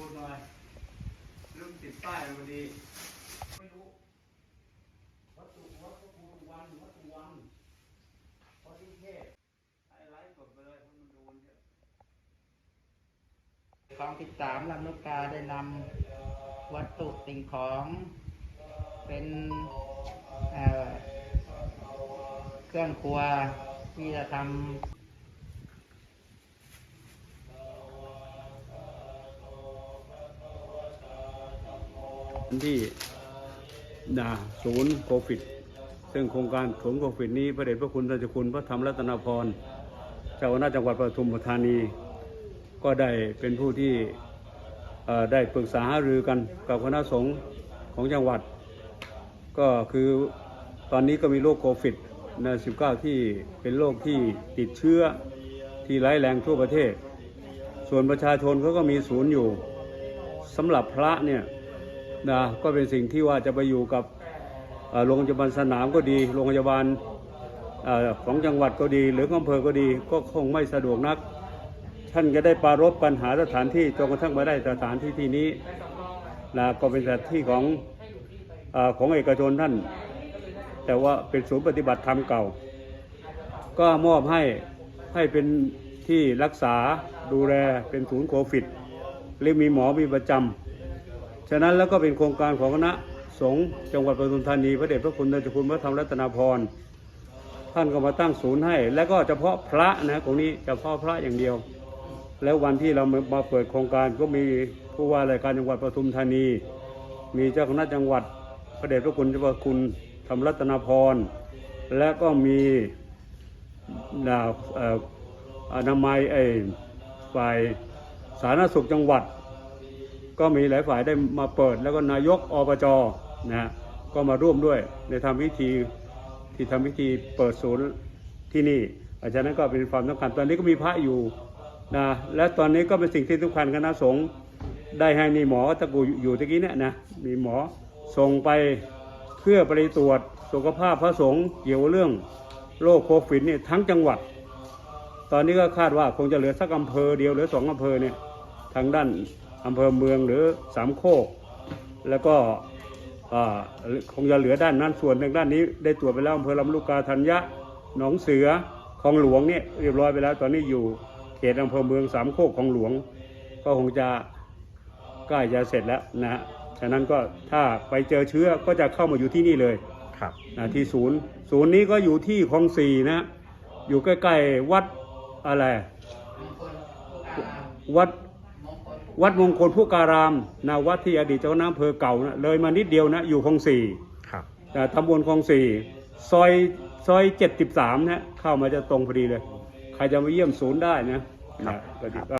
พูดหน่อยลืมติดป้ายพอดีไม่รู้วัตถุวัตถุภูวันวัตถุวันพอดีเทพไอ้ไลฟ์สดไปเลยเพราะมันโดนเยอะคลองที่สามลำลูกกาได้นำวัตถุสิ่งของเป็นเเครื่องครัวที่จะทำ ที่นาศูนย์โควิด ซึ่งโครงการศูนย์โควิดนี้พระเดชพระคุณราชคุณพระธรรมรัตนพรเจ้าคณะจังหวัดปทุมธานี ก็ได้เป็นผู้ที่ได้ปรึกษาหารือกันกับคณะสงฆ์ของจังหวัด ก็คือตอนนี้ก็มีโรคโควิดนะ19 ที่เป็นโรคที่ติดเชื้อที่ร้ายแรงทั่วประเทศ ส่วนประชาชนเขาก็มีศูนย์อยู่สำหรับพระเนี่ย นะก็เป็นสิ่งที่ว่าจะไปอยู่กับโรงพยาบาลสนามก็ดีโรงพยาบาลอของจังหวัดก็ดี หรืออำเภอก็ดีก็คงไม่สะดวกนัก ท่านจะได้ปรารบปัญหาสถานที่จนกระทั่งมาได้สถานที่ที่นี้นะก็เป็นสถานที่ของออของเอกชนท่าน แต่ว่าเป็นศูนย์ปฏิบัติธรรมเก่า ก็มอบให้ให้เป็นที่รักษาดูแลเป็นศูนย์โควิดหรือมีหมอมีประจำ ฉะนั้นแล้วก็เป็นโครงการของคณะสงฆ์จังหวัดปทุมธานีพระเดชพระคุณราชคุณพระธรรมรัตนาพรท่านก็มาตั้งศูนย์ให้ แล้วก็เฉพาะพระนะตรงนี้เฉพาะพระอย่างเดียว แล้ววันที่เรามาเปิดโครงการก็มีผู้ว่าราชการจังหวัดปทุมธานี มีเจ้าคณะจังหวัดพระเดชพระคุณเจ้าพระคุณธรรมรัตนาพรและก็มีดาอนามัยไอ้ฝ่ายสาธารณสุขจังหวัด ก็มีหลายฝ่ายได้มาเปิด แล้วก็นายกอบจนะก็มาร่วมด้วยในทำพิธีที่ทำพิธีเปิดศูนย์ที่นี่อาจารย์นั้นก็เป็นความสำคัญตอนนี้ก็มีพระอยู่นะและตอนนี้ก็เป็นสิ่งที่สำคัญคณะสงฆ์ได้ให้มีหมอตะกูอยู่ตะกี้เนี่ยนะมีหมอส่งไปเพื่อไปตรวจสุขภาพพระสงฆ์เกี่ยวเรื่องโรคโควิดนี่ทั้งจังหวัด ตอนนี้ก็คาดว่าคงจะเหลือสักอำเภอเดียวหรือสองอำเภอเนี่ยทางด้าน อำเภอเมืองหรือสามโคก แล้วก็อ่าคงจะเหลือด้านนั้นส่วนทางด้านนี้ได้ตรวจไปแล้วอำเภอลำลูกกาธัญญะหนองเสือคลองหลวงเนี่ยเรียบร้อยไปแล้ว ตอนนี้อยู่เขตอำเภอเมืองสามโคกคลองหลวง ก็คงจะใกล้จะเสร็จแล้วนะฮะฉะนั้นก็ถ้าไปเจอเชื้อก็จะเข้ามาอยู่ที่นี่เลยครับนะที่ศูนย์ศูนย์นี้ก็อยู่ที่คลองสี่นะอยู่ใกล้ๆวัดอะไรำมงคลผู้การามวัดมงคลผู้ วัดมงคลพุการามนะวัดที่อดีตเจ้าคณะอำเภอเก่านะเลยมานิดเดียวนะอยู่คลองสี่ครับนะตำบลคลองสี่ซอยซอยเจ็ดสิบสามนะเข้ามาจะตรงพอดีเลย ใครจะมาเยี่ยมศูนย์ได้นะนะก็ดี